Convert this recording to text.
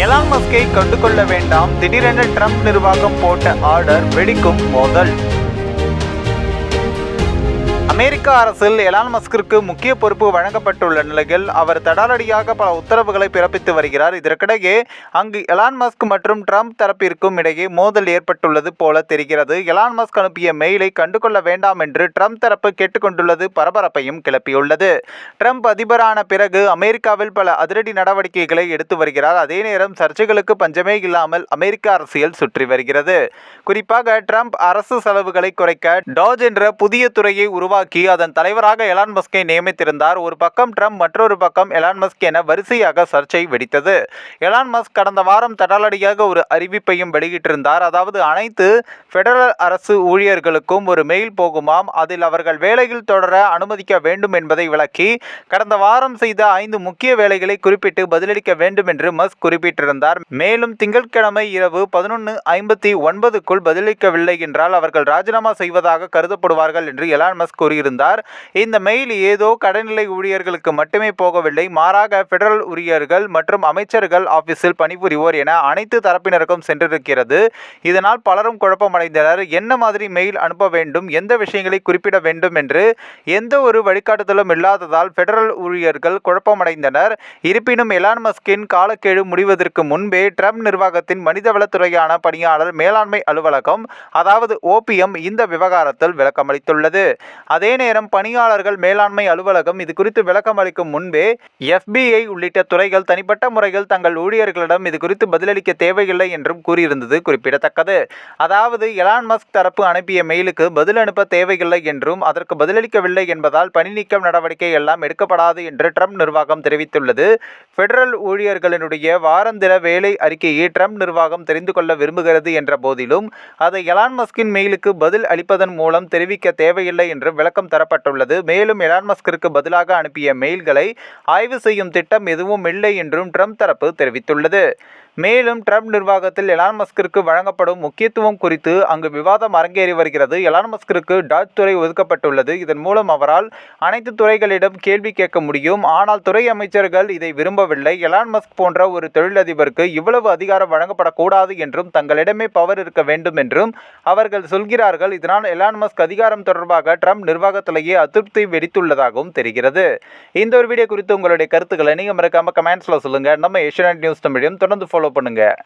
Elon மஸ்கை கண்டுகொள்ள வேண்டாம். திடீரென ட்ரம்ப் நிர்வாகம் போட்ட ஆர்டர் வெடிக்கும் மோதல். அமெரிக்க அரசில் எலான் மஸ்கிற்கு முக்கிய பொறுப்பு வழங்கப்பட்டுள்ள நிலையில் அவர் தடாலடியாக பல உத்தரவுகளை பிறப்பித்து வருகிறார். இதற்கிடையே அங்கு எலான் மஸ்க் மற்றும் ட்ரம்ப் தரப்பிற்கும் இடையே மோதல் ஏற்பட்டுள்ளது போல தெரிகிறது. எலான் மஸ்க் அனுப்பிய மெயிலை கண்டுகொள்ள வேண்டாம் என்று ட்ரம்ப் தரப்பு கேட்டுக்கொண்டுள்ளது பரபரப்பையும் கிளப்பியுள்ளது. ட்ரம்ப் அதிபரான பிறகு அமெரிக்காவில் பல அதிரடி நடவடிக்கைகளை எடுத்து வருகிறார். அதே நேரம் சர்ச்சைகளுக்கு பஞ்சமே இல்லாமல் அமெரிக்க அரசியல் சுற்றி வருகிறது. குறிப்பாக ட்ரம்ப் அரசு செலவுகளை குறைக்க டாஜ் என்ற புதிய துறையை உருவாக்க அதன் தலைவராக எலான் மஸ்கை நியமித்திருந்தார். ஒரு பக்கம் ட்ரம்ப் மற்றொரு பக்கம் எலான் மஸ்க் என வரிசையாக சர்ச்சை வெடித்தது. எலான் மஸ்க் கடந்த வாரம் தடாலடியாக ஒரு அறிவிப்பையும் வெளியிட்டிருந்தார். அதாவது அனைத்து ஃபெடரல் அரசு ஊழியர்களுக்கும் ஒரு மெயில் போகுமாம். அதில் அவர்கள் வேலையில் தொடர அனுமதிக்க வேண்டும் என்பதை விளக்கி கடந்த வாரம் செய்த ஐந்து முக்கிய வேலைகளை குறிப்பிட்டு பதிலளிக்க வேண்டும் என்று மஸ்க் குறிப்பிட்டிருந்தார். மேலும் திங்கட்கிழமை இரவு பதினொன்று ஐம்பத்தி ஒன்பதுக்குள் பதிலளிக்கவில்லை என்றால் அவர்கள் ராஜினாமா செய்வதாக கருதப்படுவார்கள் என்று எலான் மஸ்க் கூறியிருந்தார். இந்த மெயில் ஏதோ கடைநிலை ஊழியர்களுக்கு மட்டுமே போகவில்லை. மாறாக பெடரல் ஊழியர்கள் மற்றும் அமைச்சர்கள் ஆபீஸில் பணிபுரிவோர் என அனைத்து தரப்பினருக்கும் சென்றிருக்கிறது. இதனால் பலரும் குழப்பமடைந்தனர். என்ன மாதிரி மெயில் அனுப்ப வேண்டும்? எந்த விஷயங்களை குறிப்பிட வேண்டும் என்று எந்த ஒரு வழிகாட்டுதலும் இல்லாததால் பெடரல் ஊழியர்கள் குழப்பமடைந்தனர். இருப்பினும் எலான் மஸ்கின் காலக்கெழு முடிவதற்கு முன்பே ட்ரம்ப் நிர்வாகத்தின் மனிதவளத்துறையான பணியாளர் மேலாண்மை அலுவலகம் அதாவது ஓபிஎம் இந்த விவகாரத்தில் விளக்கமளித்துள்ளது. அதே நேரம் பணியாளர்கள் மேலாண்மை அலுவலகம் இது குறித்து விளக்கம் அளிக்கும் முன்பே எஃபிஐ உள்ளிட்ட துறைகள் தனிப்பட்ட முறையில் தங்கள் ஊழியர்களிடம் இது குறித்து பதிலளிக்க தேவையில்லை என்றும் கூறியிருந்தது குறிப்பிடத்தக்கது. அதாவது எலான் மஸ்க் தரப்பு அனுப்பிய மெயிலுக்கு பதில் அனுப்ப தேவையில்லை என்றும் அதற்கு பதிலளிக்கவில்லை என்பதால் பணி நீக்கம் நடவடிக்கை எல்லாம் எடுக்கப்படாது என்று ட்ரம்ப் நிர்வாகம் தெரிவித்துள்ளது. ஃபெடரல் ஊழியர்களினுடைய வாரந்திர வேலை அறிக்கையை ட்ரம்ப் நிர்வாகம் தெரிந்து கொள்ள விரும்புகிறது என்ற போதிலும் அதை எலான் மஸ்கின் மெயிலுக்கு பதில் அளிப்பதன் மூலம் தெரிவிக்க தேவையில்லை என்று விளக்கம் தரப்பட்டுள்ளது. மேலும் எலான் மஸ்கிற்கு பதிலாக அனுப்பிய மெயில்களை ஆய்வு செய்யும் திட்டம் எதுவும் இல்லை என்றும் ட்ரம்ப் தரப்பு தெரிவித்துள்ளது. மேலும் ட்ரம்ப் நிர்வாகத்தில் எலான் மஸ்கிற்கு வழங்கப்படும் முக்கியத்துவம் குறித்து அங்கு விவாதம் அரங்கேறி வருகிறது. எலான்மஸ்கிற்கு டாட் துறை ஒதுக்கப்பட்டுள்ளது. இதன் மூலம் அவரால் அனைத்து துறைகளிடம் கேள்வி கேட்க முடியும். ஆனால் துறை அமைச்சர்கள் இதை விரும்பவில்லை. எலான்மஸ்க் போன்ற ஒரு தொழிலதிபருக்கு இவ்வளவு அதிகாரம் வழங்கப்படக்கூடாது என்றும் தங்களிடமே பவர் இருக்க வேண்டும் என்றும் அவர்கள் சொல்கிறார்கள். இதனால் எலான் மஸ்க் அதிகாரம் தொடர்பாக ட்ரம்ப் நிர்வாகத்திலேயே அதிருப்தி வெடித்துள்ளதாகவும் தெரிகிறது. இந்த ஒரு வீடியோ குறித்து உங்களுடைய கருத்துக்களை நீங்கள் மறக்காம கமெண்ட்ஸில் சொல்லுங்கள் நம்ம ஏஷியன் நியூஸ் தமிழையும் தொடர்ந்து ஃபாலோ பண்ணுங்கள்